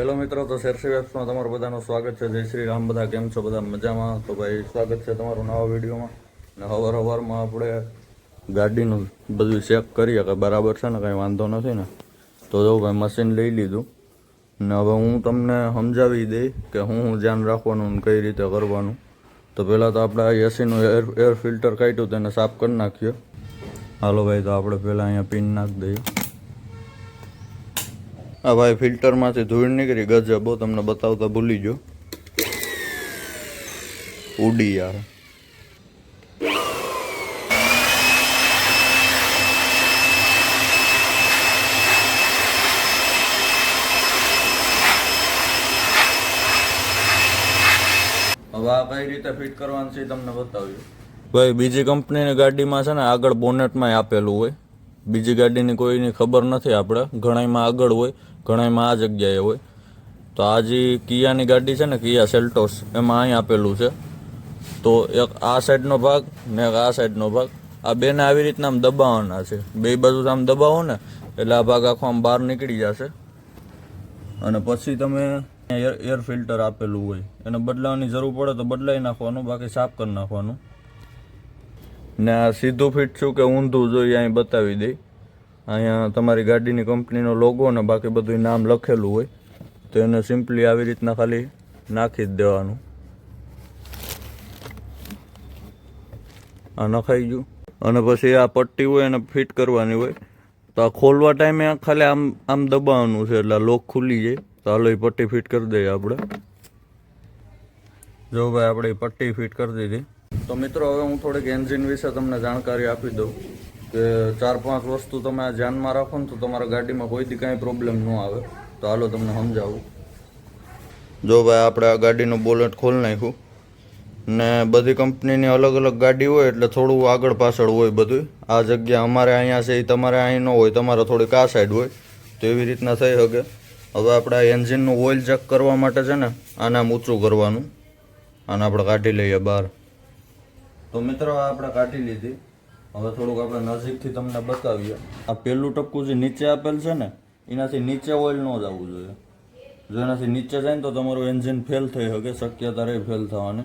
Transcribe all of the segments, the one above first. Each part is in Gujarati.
હેલો મિત્રો, તો શેરસી વેબ્સમાં તમારું બધાનું સ્વાગત છે. જય શ્રી રામ, બધા કેમ છો? બધા મજામાં? તો ભાઈ, સ્વાગત છે તમારું નવા વિડીયોમાં. ને હવાર હવારમાં આપણે ગાડીનું બધું ચેક કરીએ કે બરાબર છે ને, કંઈ વાંધો નથી ને. તો જો ભાઈ મશીન લઈ લીધું. ને હવે હું તમને સમજાવી દઈ કે હું હું ધ્યાન રાખવાનું ને કઈ રીતે કરવાનું. તો પહેલાં તો આપણે એસીનું એર એર ફિલ્ટર કાઢ્યું, તેને સાફ કરી નાખીએ. હાલો ભાઈ, તો આપણે પહેલાં અહીંયા પિન નાખી દઈએ. હા ભાઈ ફિલ્ટરમાંથી ધૂળ નીકળી ગજબો તમને બતાવતા ભૂલી ગયો. ઉડી યાર. હવે આ કઈ રીતે ફિટ કરવાનું છે તમને બતાવ્યું ભાઈ, બીજી કંપનીની ગાડીમાં છે ને આગળ બોનેટમાં આપેલું હોય. બીજી ગાડીની કોઈની ખબર નથી આપણે. ઘણાયમાં આગળ હોય, ઘણાયમાં આ જગ્યાએ હોય. તો આ જે કિયાની ગાડી છે ને, કિયા સેલ્ટોસ, એમાં અહીં આપેલું છે. તો એક આ સાઈડનો ભાગ ને એક આ સાઈડનો ભાગ. આ બેને આવી રીતના આમ દબાવવાના છે. બે બાજુ આમ દબાવો ને, એટલે આ ભાગ આખો આમ બહાર નીકળી જશે. અને પછી તમે એર એર ફિલ્ટર આપેલું હોય. એને બદલાવાની જરૂર પડે તો બદલાઈ નાખવાનું, બાકી સાફ કરી નાખવાનું. ને આ સીધું ફિટ છું કે ઊંધું જોઈએ અહીં બતાવી દઈ અહીંયા તમારી ગાડીની કંપનીનો લોગો ને બાકી બધું નામ લખેલું હોય, તો એને સિમ્પલી આવી રીતના ખાલી નાખી જ દેવાનું. આ નખાઈ ગયું. અને પછી આ પટ્ટી હોય એને ફિટ કરવાની હોય. તો આ ખોલવા ટાઈમે ખાલી આમ આમ દબાવવાનું છે, એટલે લોક ખુલી જાય. તો હાલો એ પટ્ટી ફિટ કરી દઈએ આપણે. જો ભાઈ આપણે પટ્ટી ફિટ કરી દીધી. તો મિત્રો, હવે હું થોડીક એન્જિન વિશે તમને જાણકારી આપી દઉં કે ચાર પાંચ વસ્તુ તમે ધ્યાનમાં રાખો ને તો તમારા ગાડીમાં કોઈથી કાંઈ પ્રોબ્લેમ ન આવે. તો હાલો તમને સમજાવું. જો ભાઈ, આપણે આ ગાડીનું બોલેટ ખોલી નાખ્યું ને બધી કંપનીની અલગ અલગ ગાડી હોય એટલે થોડું આગળ પાછળ હોય બધું. આ જગ્યા અમારે અહીંયા છે, એ તમારે અહીં ન હોય, તમારે થોડીક આ સાઈડ હોય. તો એવી રીતના થઈ શકે. હવે આપણે આ એન્જિનનું ઓઇલ ચેક કરવા માટે છે ને, આને આમ ઊંચું કરવાનું. આને આપણે કાઢી લઈએ બહાર. તો મિત્રો આપણે કાઢી લીધી. હવે થોડુંક આપણે નજીકથી તમને બતાવીએ. આ પહેલું ટપકું જે નીચે આપેલ છે ને, એનાથી નીચે ઓઇલ ન જવું જોઈએ. જો એનાથી નીચે જાય ને તો તમારું એન્જિન ફેલ થઈ શકે, શક્યતા રહે ફેલ થવાની.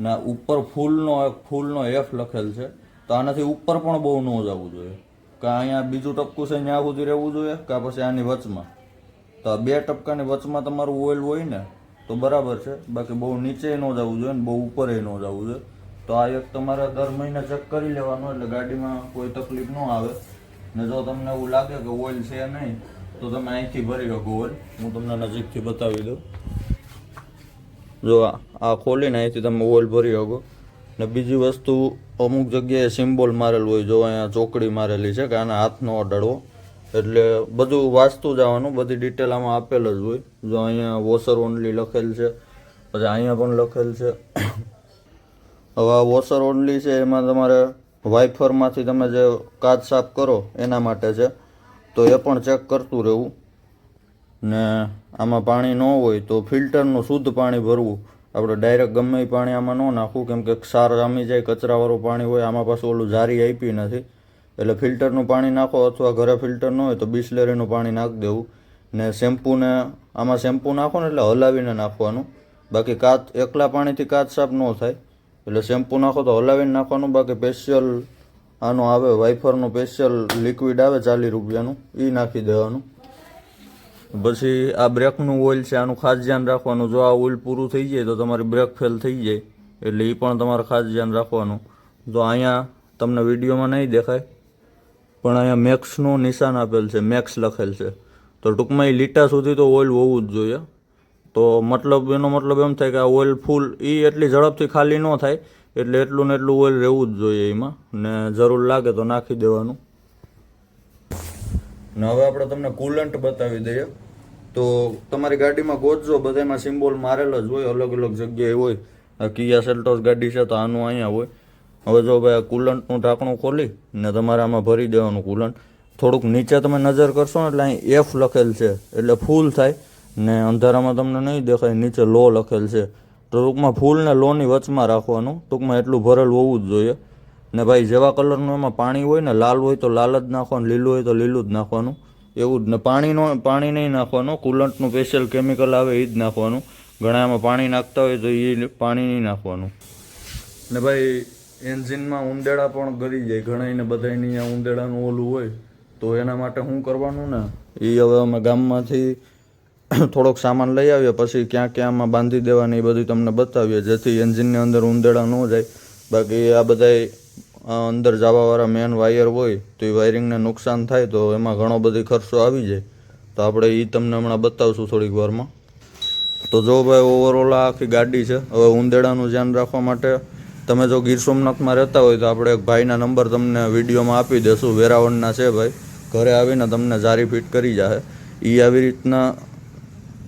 ને ઉપર ફૂલનો એક ફૂલનો એફ લખેલ છે, તો આનાથી ઉપર પણ બહુ ન જવું જોઈએ. કે અહીંયા બીજું ટપકું છે, ત્યાં સુધી રહેવું જોઈએ, કે પછી આની વચમાં? તો આ બે ટપકાની વચમાં તમારું ઓઇલ હોય ને, તો બરાબર છે. બાકી બહુ નીચે ન જવું જોઈએ ને બહુ ઉપર ન જવું જોઈએ. તો આ એક તમારે દર મહિને ચેક કરી લેવાનું એટલે ગાડીમાં કોઈ તકલીફ ન આવે. ને જો તમને એવું લાગે કે ઓઇલ છે નહીં, તો તમે અહીંથી ભરી શકો ઓઇલ. હું તમને નજીકથી બતાવી દઉં. જો આ ખોલીને અહીંથી તમે ઓઇલ ભરી શકો. ને બીજી વસ્તુ, અમુક જગ્યાએ સિમ્બોલ મારેલું હોય, જો અહીંયા ચોકડી મારેલી છે કે આને હાથ ન અડાડવો એટલે બધું વાંચતું જવાનું, બધી ડિટેલ આમાં આપેલ જ હોય. જો અહીંયા વોશર ઓનલી લખેલ છે, પછી અહીંયા પણ લખેલ છે. હવે આ વોશર ઓનલી છે, એમાં તમારે વાઇફરમાંથી તમે જે કાચ સાફ કરો, એના માટે છે. તો એ પણ ચેક કરતું રહેવું. ને આમાં પાણી ન હોય તો ફિલ્ટરનું શુદ્ધ પાણી ભરવું. આપણે ડાયરેક્ટ ગમે એ પાણી આમાં ન નાખવું, કેમ કે ક્ષાર જામી જાય, કચરાવાળું પાણી હોય, આમાં પાછું ઓલું જારી આપી નથી. એટલે ફિલ્ટરનું પાણી નાખો અથવા ઘરે ફિલ્ટર ન હોય તો બિસ્લેરીનું પાણી નાખી દેવું. ને શેમ્પૂને આમાં શેમ્પૂ નાખો ને એટલે હલાવીને નાખવાનું. બાકી કાચ, એકલા પાણીથી કાચ સાફ ન થાય. એટલે શેમ્પૂ નાખો તો હલાવીને નાખવાનું, બાકી સ્પેશિયલ આનું આવે વાઇફરનું સ્પેશિયલ લિક્વિડ આવે ચાલીસ રૂપિયાનું એ નાખી દેવાનું. પછી આ બ્રેકનું ઓઇલ છે, આનું ખાસ ધ્યાન રાખવાનું. જો આ ઓઇલ પૂરું થઈ જાય તો તમારી બ્રેક ફેલ થઈ જાય, એટલે એ પણ તમારે ખાસ ધ્યાન રાખવાનું. તો અહીંયા તમને વિડીયોમાં નહીં દેખાય, પણ અહીંયા મેક્સનું નિશાન આપેલ છે, મેક્સ લખેલ છે. તો ટૂંકમાં એ લીટા સુધી તો ઓઇલ હોવું જ જોઈએ. તો મતલબ, એનો મતલબ એમ થાય કે આ ઓઇલ ફૂલ એ એટલી ઝડપથી ખાલી ન થાય, એટલે એટલું ને એટલું ઓઇલ રહેવું જ જોઈએ એમાં, ને જરૂર લાગે તો નાખી દેવાનું. ને હવે આપણે તમને કુલન્ટ બતાવી દઈએ. તો તમારી ગાડીમાં ગોતજો, બધામાં સિમ્બોલ મારેલ જ હોય, અલગ અલગ જગ્યાએ હોય. આ કિયા સેલ્ટોસ ગાડી છે તો આનું અહીંયા હોય. હવે જો ભાઈ કુલન્ટનું ઢાંકણું ખોલી, ને તમારે આમાં ભરી દેવાનું કુલન્ટ થોડુંક નીચે તમે નજર કરશો ને, એટલે અહીં એફ લખેલ છે, એટલે ફૂલ થાય. ને અંધારામાં તમને નહીં દેખાય, નીચે લો લખેલ છે. તો ટૂંકમાં ફૂલ ને લોની વચમાં રાખવાનું, ટૂંકમાં એટલું ભરેલ હોવું જ જોઈએ. ને ભાઈ, જેવા કલરનું એમાં પાણી હોય ને, લાલ હોય તો લાલ જ નાખવાનું, લીલું હોય તો લીલું જ નાખવાનું. એવું જ ને પાણીનો, પાણી નહીં નાખવાનું કુલન્ટનું સ્પેશિયલ કેમિકલ આવે એ જ નાખવાનું. ઘણા એમાં પાણી નાખતા હોય તો એ પાણી નહીં નાખવાનું. ને ભાઈ, એન્જિનમાં ઉંદેડા પણ ગરી જાય. ઘણાઈને બધાની અહીંયા ઉંદેડાનું ઓલું હોય. તો એના માટે શું કરવાનું ને? એ હવે અમે ગામમાંથી થોડોક સામાન લઈ આવીએ પછી ક્યાં ક્યાંમાં બાંધી દેવાની એ બધું તમને બતાવીએ, જેથી એન્જિનની અંદર ઉંદેડા ન જાય. બાકી આ બધા અંદર જવાવાળા મેન વાયર હોય, તો એ વાયરિંગને નુકસાન થાય, તો એમાં ઘણો બધી ખર્ચો આવી જાય. તો આપણે એ તમને હમણાં બતાવશું થોડીક વારમાં. તો જો ભાઈ ઓવરઓલ આખી ગાડી છે. હવે ઉંદેડાનું ધ્યાન રાખવા માટે તમે જો ગીર સોમનાથમાં રહેતા હોય, તો આપણે એક ભાઈના નંબર તમને વિડીયોમાં આપી દેશું. વેરાવળના છે ભાઈ. ઘરે આવીને તમને જારી ફિટ કરી જાહે. એ આવી રીતના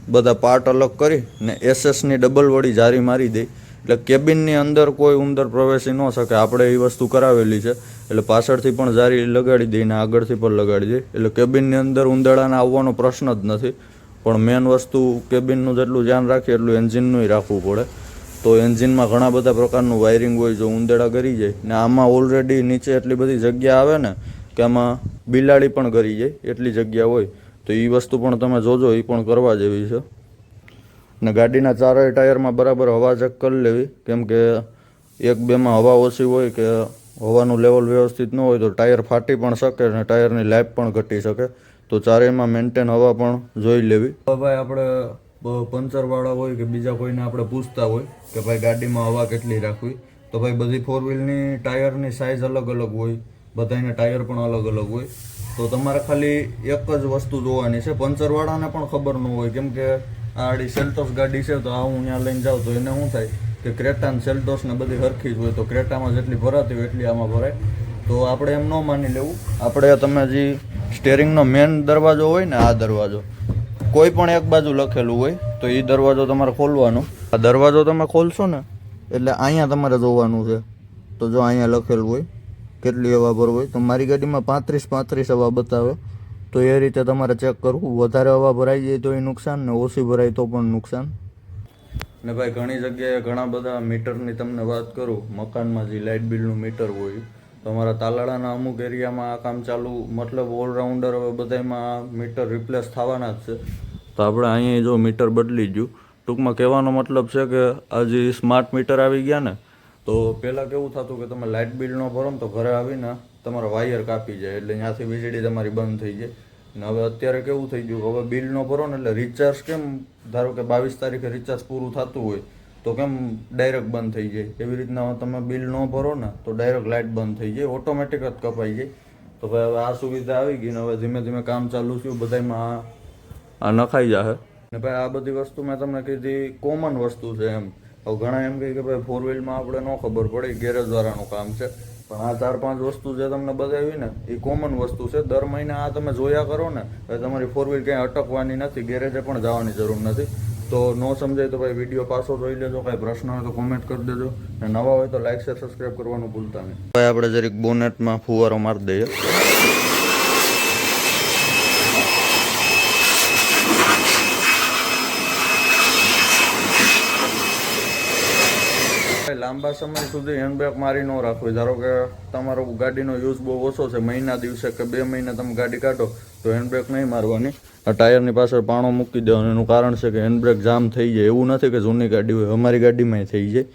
બધા પાર્ટ અલગ કરી ને એસએસની ડબલ વળી જારી મારી દઈ એટલે કેબિનની અંદર કોઈ ઉંદર પ્રવેશી ન શકે. આપણે એ વસ્તુ કરાવેલી છે. એટલે પાછળથી પણ જારી લગાડી દઈએ ને આગળથી પણ લગાડી દઈએ એટલે કેબિનની અંદર ઉંદરાને આવવાનો પ્રશ્ન જ નથી. પણ મેન વસ્તુ કેબિનનું જેટલું ધ્યાન રાખીએ એટલું એન્જિનનું રાખવું પડે. તો એન્જિનમાં ઘણા બધા પ્રકારનું વાયરિંગ હોય જો ઉંદેડા ગરી જાય. ને આમાં ઓલરેડી નીચે એટલી બધી જગ્યા આવે ને કે આમાં બિલાડી પણ ગરી જાય. એટલી જગ્યા હોય. તો એ વસ્તુ પણ તમે જોજો એ પણ કરવા જેવી છે. ને ગાડીના ચારેય ટાયરમાં બરાબર હવા ચેક કરી લેવી. કેમ કે એક બેમાં હવા ઓછી હોય કે હવાનું લેવલ વ્યવસ્થિત ન હોય તો ટાયર ફાટી પણ શકે અને ટાયરની લાઈફ પણ ઘટી શકે. તો ચારેયમાં મેન્ટેન હવા પણ જોઈ લેવી. ભાઈ આપણે પંચરવાળા હોય કે બીજા કોઈને આપણે પૂછતા હોય કે ભાઈ ગાડીમાં હવા કેટલી રાખવી? તો ભાઈ બધી ફોર વ્હીલની ટાયરની સાઇઝ અલગ અલગ હોય. બધાને ટાયર પણ અલગ અલગ હોય. તો તમારે ખાલી એક જ વસ્તુ જોવાની છે. પંચરવાળાને પણ ખબર ન હોય. કેમ કે આડી સેલ્ટોસ ગાડી છે, તો આ હું ત્યાં લઈને જાઉં તો એને શું થાય કે ક્રેટા ને સેલ્ટોસ ને બધી હરખી જ હોય. તો ક્રેટામાં જેટલી ભરાતી હોય એટલી આમાં ભરાય. તો આપણે એમ ન માની લેવું. આપણે તમે જે સ્ટેરિંગનો મેન દરવાજો હોય ને, આ દરવાજો, કોઈ પણ એક બાજુ લખેલું હોય, તો એ દરવાજો તમારે ખોલવાનો. આ દરવાજો તમે ખોલશો ને, એટલે અહીંયા તમારે જોવાનું છે. તો જો અહીંયા લખેલું હોય. કેટલી હવા ભર હોય? તો મારી ગાડીમાં પાંત્રીસ પાંત્રીસ હવા બતાવે. તો એ રીતે તમારે ચેક કરવું. વધારે હવા ભરાઈ જાય તો એ નુકસાન ને ઓછી ભરાય તો પણ નુકસાન. ને ભાઈ, ઘણી જગ્યાએ ઘણા બધા મીટરની તમને વાત કરું. મકાનમાં જે લાઇટ બિલનું મીટર હોય, તમારા તાલાળાના અમુક એરિયામાં આ કામ ચાલુ. મતલબ ઓલરાઉન્ડર હવે બધામાં મીટર રિપ્લેસ થવાના જ છે. તો આપણે અહીંયા જો મીટર બદલી ગયું. ટૂંકમાં કહેવાનો મતલબ છે કે આ જે સ્માર્ટ મીટર આવી ગયા ને તો પહેલાં કેવું થતું કે તમે લાઇટ બિલ ન ભરો તો ઘરે આવીને તમારા વાયર કાપી જાય એટલે ત્યાંથી વીજળી તમારી બંધ થઈ જાય. ને હવે અત્યારે કેવું થઈ ગયું હવે બિલ ન ભરો ને એટલે રિચાર્જ કેમ? ધારો કે બાવીસ તારીખે રિચાર્જ પૂરું થતું હોય તો કેમ ડાયરેક્ટ બંધ થઈ જાય? એવી રીતના તમે બિલ ન ભરો ને તો ડાયરેક્ટ લાઇટ બંધ થઈ જાય ઓટોમેટિક જ કપાઈ જાય. તો ભાઈ હવે આ સુવિધા આવી ગઈ ને હવે ધીમે ધીમે કામ ચાલુ થયું બધામાં આ નખાઈ જશે ને ભાઈ આ બધી વસ્તુ મેં તમને કીધી કોમન વસ્તુ છે એમ. હવે ઘણા એમ કહે કે ભાઈ ફોર વ્હીલમાં આપણે ન ખબર પડે ગેરેજ વાળાનું કામ છે. પણ આ ચાર પાંચ વસ્તુ જે તમને બતાવી ને, એ કોમન વસ્તુ છે. દર મહિને આ તમે જોયા કરો ને તમારી ફોર વ્હીલ ક્યાંય અટકવાની નથી ગેરેજે પણ જવાની જરૂર નથી. તો ન સમજાય તો ભાઈ વીડિયો પાછો જોઈ લેજો, કાંઈ પ્રશ્ન હોય તો કોમેન્ટ કરી દેજો. અને નવા હોય તો લાઇક શેર સબસ્ક્રાઈબ કરવાનું ભૂલતા નહીં. ભાઈ આપણે જરીક બોનેટમાં ફુવારો મારી દઈએ. લાંબા સમય સુધી હેન્ડબ્રેક મારી ન રાખવી. ધારો કે તમારો ગાડીનો યુઝ બહુ ઓછો છે, મહિના દિવસે કે બે મહિના તમે ગાડી કાઢો, તો હેન્ડબ્રેક નહીં મારવાની. આ ટાયરની પાછળ પાણો મૂકી દેવાનું. એનું કારણ છે કે હેન્ડબ્રેક જામ થઈ જાય. એવું નથી કે જૂની ગાડી હોય, અમારી ગાડીમાં થઈ જાય.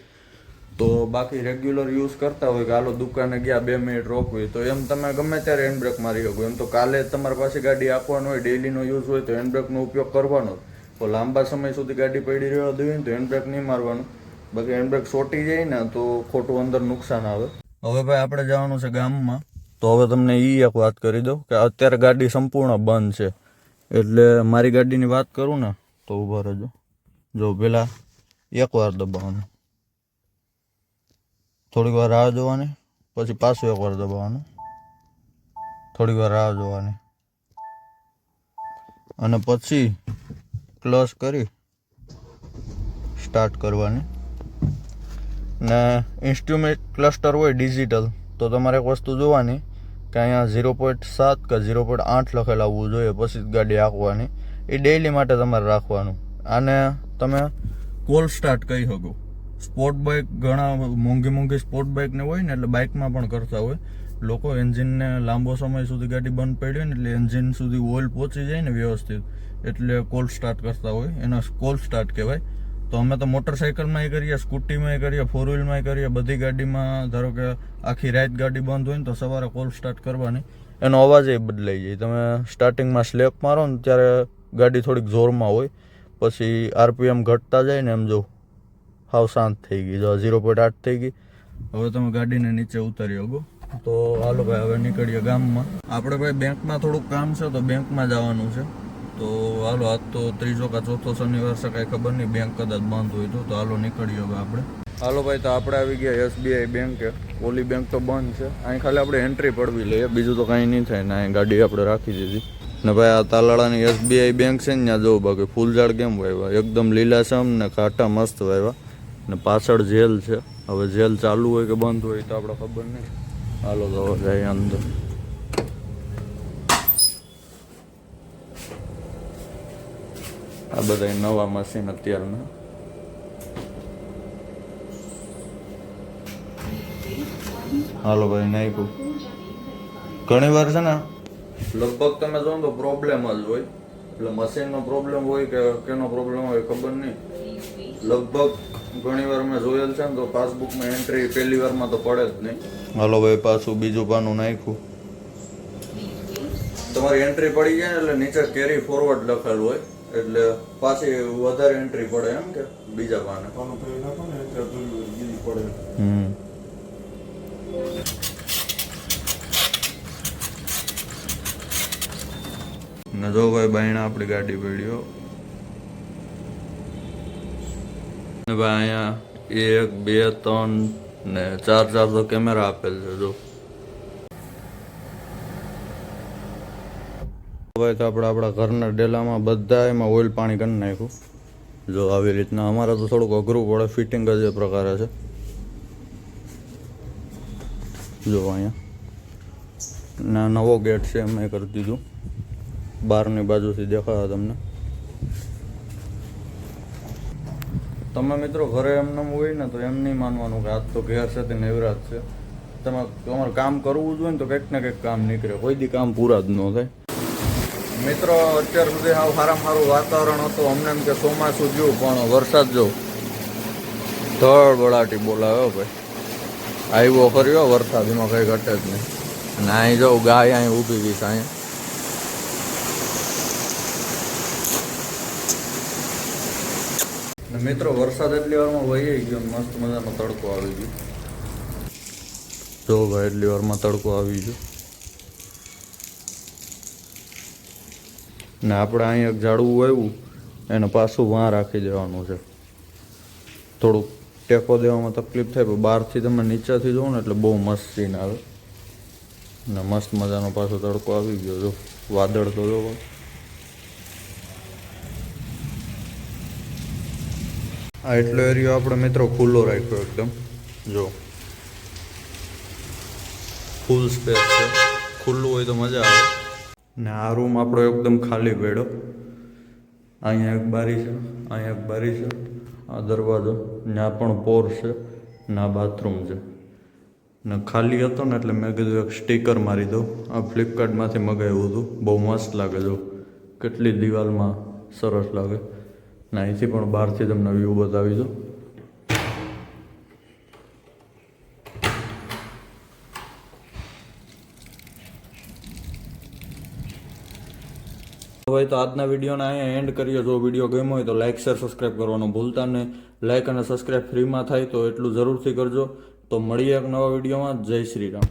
તો બાકી રેગ્યુલર યુઝ કરતા હોય કે હાલો દુકાને ગયા, બે મિનિટ રોકવી, તો એમ તમે ગમે ત્યારે હેન્ડબ્રેક મારી શકો. એમ તો કાલે તમારી પાસે ગાડી આપવાનું હોય, ડેલીનો યુઝ હોય, તો હેન્ડબ્રેકનો ઉપયોગ કરવાનો. તો લાંબા સમય સુધી ગાડી પડી દેવી ને તો હેન્ડબ્રેક નહીં મારવાનું. બાકી હેન્ડબ્રેક સોટી જાય ને તો ખોટું અંદર નુકસાન આવે. હવે ભાઈ આપણે જવાનું છે ગામમાં. તો હવે તમને એ એક વાત કરી દઉં કે અત્યારે ગાડી સંપૂર્ણ બંધ છે. એટલે મારી ગાડીની વાત કરું ને, તો ઊભા રહેજો. જો પેલા એક વાર દબાવવાનું. થોડીક વાર રાહ જોવાની, પછી પાછું એક વાર દબાવવાનું. થોડીક વાર રાહ જોવાની. અને પછી ક્લચ કરી સ્ટાર્ટ કરવાની. ને ઇન્સ્ટ્રુમેન્ટ ક્લસ્ટર હોય ડિજિટલ, તો તમારે એક વસ્તુ જોવાની કે અહીંયા ઝીરો પોઈન્ટ સાત કે ઝીરો પોઈન્ટ આઠ લખેલ આવવું જોઈએ, પછી જ ગાડી આંકવાની એ ડેઈલી માટે તમારે રાખવાનું. આને તમે કોલ સ્ટાર્ટ કહી શકો. સ્પોર્ટ બાઇક ઘણા મોંઘી મોંઘી સ્પોર્ટ બાઇકને હોય ને એટલે બાઇકમાં પણ કરતા હોય. લોકો એન્જિનને લાંબો સમય સુધી ગાડી બંધ પડી હોય ને એટલે એન્જિન સુધી ઓઇલ પહોંચી જાય ને વ્યવસ્થિત. એટલે કોલ સ્ટાર્ટ કરતા હોય. એનો કોલ સ્ટાર્ટ કહેવાય. તો અમે તો મોટરસાઇકલમાંય કરીએ, સ્કૂટીમાં કરીએ ફોર વ્હીલમાં કરીએ. બધી ગાડીમાં ધારો કે આખી રાત ગાડી બંધ હોય ને તો સવારે કોલ સ્ટાર્ટ કરવાની. એનો અવાજ એ બદલાઈ જાય. તમે સ્ટાર્ટિંગમાં સ્લેપ મારો ને ત્યારે ગાડી થોડીક જોરમાં હોય. પછી આરપીએમ ઘટતા જાય ને એમ જો હાવ શાંત થઈ ગઈ. જો ઝીરો પોઈન્ટ આઠ થઈ ગઈ. હવે તમે ગાડીને નીચે ઉતારી શકો તો હાલો ભાઈ, હવે નીકળીએ ગામમાં. આપણે ભાઈ બેંકમાં થોડુંક કામ છે તો બેંકમાં જવાનું છે. તો હાલો આજ તો ત્રીજો કા ચોથો શનિવાર છે, કાંઈ ખબર નહીં બેંક કદાચ બંધ હોય તો. હાલો, નીકળીએ હવે આપણે. હાલો ભાઈ, તો આપણે આવી ગયા એસબીઆઈ બેંકે ઓલી બેંક તો બંધ છે. અહીં ખાલી આપણે એન્ટ્રી પડવી લઈએ. બીજું તો કાંઈ નહીં થાય. ને, અહીં ગાડી આપણે રાખી દીધી. ને ભાઈ, આ તાલાળાની એસબીઆઈ બેંક છે ને, ત્યાં જવું બાકી. ફૂલઝાડ કેમ વાવ્યા એકદમ લીલાછમ ને કાંટા મસ્ત વાવ્યા ને પાછળ જેલ છે. હવે જેલ ચાલુ હોય કે બંધ હોય તો આપણે ખબર નહીં. હાલો, તો જાય અંદર. આ બધા નવા મશીન અત્યારના. હાલો ભાઈ નાખ્યું ઘણી વાર છે ને લગભગ તમે જોવો તો પ્રોબ્લેમ જ હોય. એટલે મશીનનો પ્રોબ્લેમ હોય કે કેનો પ્રોબ્લેમ હોય ખબર નહીં. લગભગ ઘણી વાર મેં જોયેલ છે ને તો પાસબુકમાં એન્ટ્રી પહેલી વારમાં તો પડે જ નહીં. હાલો ભાઈ, પાછું બીજું પાનું નાખ્યું તમારી એન્ટ્રી પડી જાય ને એટલે નીચે કેરી ફોરવર્ડ લખેલું હોય. એટલે પાછી વધારે એન્ટ્રી પડે એમ કે બીજા પાને હમ. ને જો ભાઈ બાયણા આપણી ગાડી પડ્યો. ને ભાઈ અહીંયા એક બે ત્રણ ને ચાર ચાર તો કેમેરા આપેલ છે જો. ભાઈ તો આપણે આપણા ઘરના ડેલામાં બધા એમાં ઓઇલ પાણી કરી નાખ્યું. જો આવી રીતના અમારે તો થોડુંક અઘરું પડે, ફિટિંગ જ એ પ્રકારે છે. જો અહીંયા. ના નવો ગેટ છે, એમ મેં કરી દીધું. બહારની બાજુથી દેખાડો તમને. તમે મિત્રો ઘરે એમને હોય ને તો એમ નહીં માનવાનું કે આજ તો ઘેર છે તે નવરાત છે. તમે તમારે કામ કરવું જોઈએ ને તો કંઈક ને કંઈક કામ નીકળે. કોઈ દી કામ પૂરા જ ન થાય. મિત્રો, અત્યાર સુધી હાવ સારામાં સારું વાતાવરણ હતું. અમને એમ કે ચોમાસું જોયું પણ વરસાદ જો ધળ બળાટી બોલાવ્યો ભાઈ. આવ્યો ફર્યો, વરસાદ એમાં કંઈ ઘટે જ નહીં. અને અહીં જો ગાય અહીં ઊભી ગઈ અહીંયા. ને મિત્રો, વરસાદ એટલી વારમાં વહી ગયો, મસ્ત મજાનો તડકો આવી ગયો. જો ભાઈ, એટલી વારમાં તડકો આવી ગયો. ને આપણે અહીંયા એક ઝાડવું આવ્યું એને પાછું વાં રાખી દેવાનું છે. થોડુંક ટેકો દેવામાં તકલીફ થાય, પણ બહારથી તમે નીચેથી જોવો ને એટલે બહુ મસ્ત સીન આવે. ને મસ્ત મજાનો પાછો તડકો આવી ગયો, જો વાદળ તો જો આ એટલો એરિયો આપણે મિત્રો ખુલ્લો રાખ્યો એકદમ, જો. ફૂલ સ્પેસ છે. ખુલ્લું હોય તો મજા આવે. ને આ રૂમ આપણો એકદમ ખાલી પડ્યો. અહીંયા એક બારી છે, અહીંયા એક બારી છે, આ દરવાજો ત્યાં પણ પોર છે, ને આ બાથરૂમ છે. ને ખાલી હતો ને એટલે મેં કીધું એક સ્ટીકર મારી દઉં. આ ફ્લિપકાર્ટમાંથી મગાવ્યું હતું. બહુ મસ્ત લાગે જો. કેટલી દિવાલમાં સરસ લાગે. ને અહીંથી પણ બહારથી તમને વ્યૂ બતાવી દઉં. ભાઈ તો આજના વિડીયોને અહીંયા એન્ડ કરીએ. જો વીડિયો ગમ્યો હોય તો લાઇક શેર સબસ્ક્રાઈબ કરવાનું ભૂલતા નહીં. લાઇક અને સબસ્ક્રાઈબ ફ્રીમાં થાય તો એટલું જરૂરથી કરજો. તો મળીએ એક નવા વિડીયોમાં. જય શ્રી રામ.